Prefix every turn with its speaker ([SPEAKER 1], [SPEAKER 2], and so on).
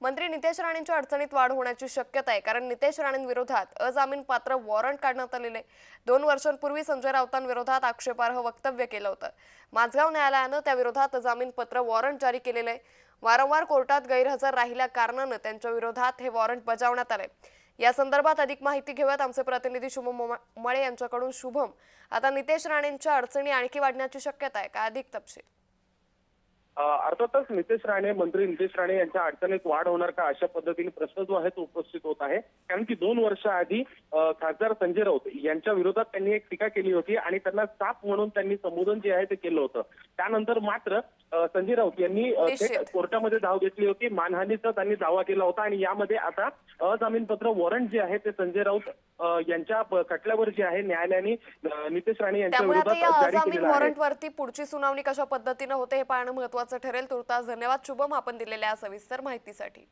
[SPEAKER 1] मंत्री नितेश राणेंच्या अडचणीत वाढ होण्याची शक्यता आहे. कारण नितेश राणेंविरोधात अजामीन पात्र वॉरंट काढण्यात आलेले दोन वर्षांपूर्वी संजय राऊतांविरोधात आक्षेपार्ह वक्तव्य केलं होतं. माझगाव न्यायालयानं त्याविरोधात अजामीनपत्र वॉरंट जारी केलेलं आहे. वारंवार कोर्टात गैरहजर राहिल्या कारणानं त्यांच्या विरोधात हे वॉरंट बजावण्यात आले या संदर्भात अधिक माहिती घेऊयात आमचे प्रतिनिधी शुभम मळे यांच्याकडून शुभम. आता नितेश राणेंच्या अडचणी आणखी वाढण्याची शक्यता आहे. का अधिक तपशील?
[SPEAKER 2] अर्थातच नितेश राणे मंत्री नितेश राणे यांच्या अडचणीत वाढ होणार का अशा पद्धतीने प्रश्न जो आहे तो उपस्थित होत आहे. कारण की दोन वर्ष आधी अ, खासदार संजय राऊत यांच्या विरोधात त्यांनी एक टीका केली होती आणि त्यांना साप म्हणून त्यांनी संबोधन जे आहे ते केलं होतं. त्यानंतर मात्र संजय राऊत यांनी कोर्टामध्ये धाव घेतली होती. मानहानीचा त्यांनी दावा केला होता आणि यामध्ये आता अजामीनपत्र वॉरंट जे आहे ते संजय राऊत यांच्या खटल्यावर जे आहे न्यायालयाने नितेश राणे यांच्या विरोधात आहे.
[SPEAKER 1] वॉरंटवरती पुढची सुनावणी कशा पद्धतीनं होते हे पाहणं महत्वाचं ठरेल. तुर्तास धन्यवाद. शुभम आपण दिलेल्या सविस्तर माहितीसाठी.